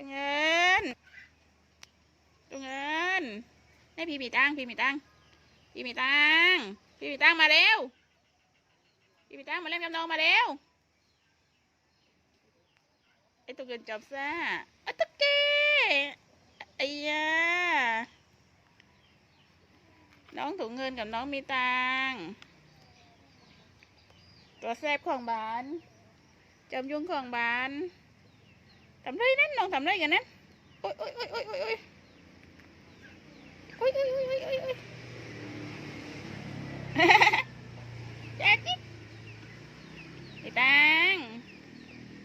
ตัวเงินตัวเงินให้พี่มีตังพี่มีตังพี่มีตังพี่มีตังมาเร็วพี่มีตังมาเล่นกับน้องมาเร็วไอ้ตัวเงินจอบซ่าไอ้ตุ๊กแกไอ้ยาน้องถุงเงินกับน้องมีตังตัวแซบของบ้านจอมยุ่งของบ้าน ทำไรนั่นน้องทำไรกันนั่นโอ้ยโอ้ยโอ้ยโอ้ยโอ้ยโอ้ยโอ้ยโอ้ยโอ้ยโอ้ยโอ้ยแจ๊กจิ๊กมีตัง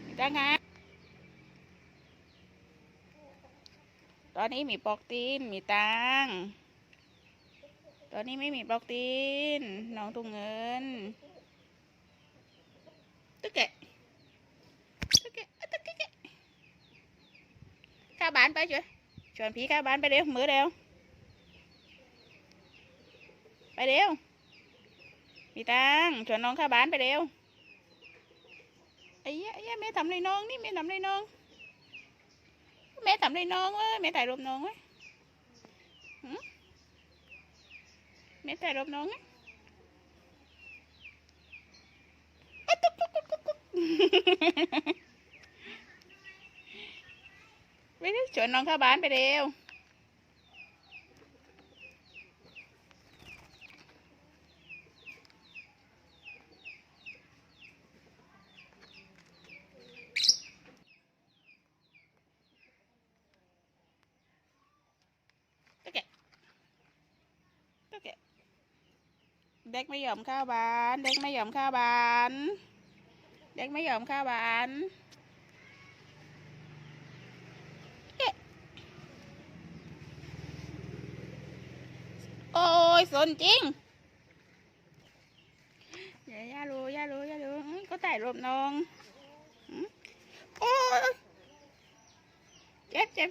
มีตังค์ครับตอนนี้มีปอกตีนมีตังตอนนี้ไม่มีปอกตีนน้องถุงเงินตุ๊กแก โอเคโอเคโอเคเข้าบ้านไปช่วยชวนพี่เข้าบ้านไปเร็วมือเร็วไปเร็วมีตังชวนน้องเข้าบ้านไปเร็วไอ้เยไอ้แม่ทำไรน้องนี่แม่ทำไรน้องแม่ทำไรน้องเว้ยแม่ถ่ายรูปน้องเว้ยแม่ถ่ายรูปน้องเว้ยตุ๊กตุ๊กตุ๊กตุ๊กตุ๊ก ไปดิชวนน้องเข้าบ้านไปเร็วตุ๊กแกตุ๊กแกเด็กไม่ยอมเข้าบ้าน เด็กไม่ยอมเข้าบ้าน เด็กไม่ยอมเข้าบ้าน โอ้ย สนจริงอย่าอย่ารู้อย่ารู้อย่ารู้ก็ถ่ายรูปน้องอื้อโอ้ยเจ็บเจ็บ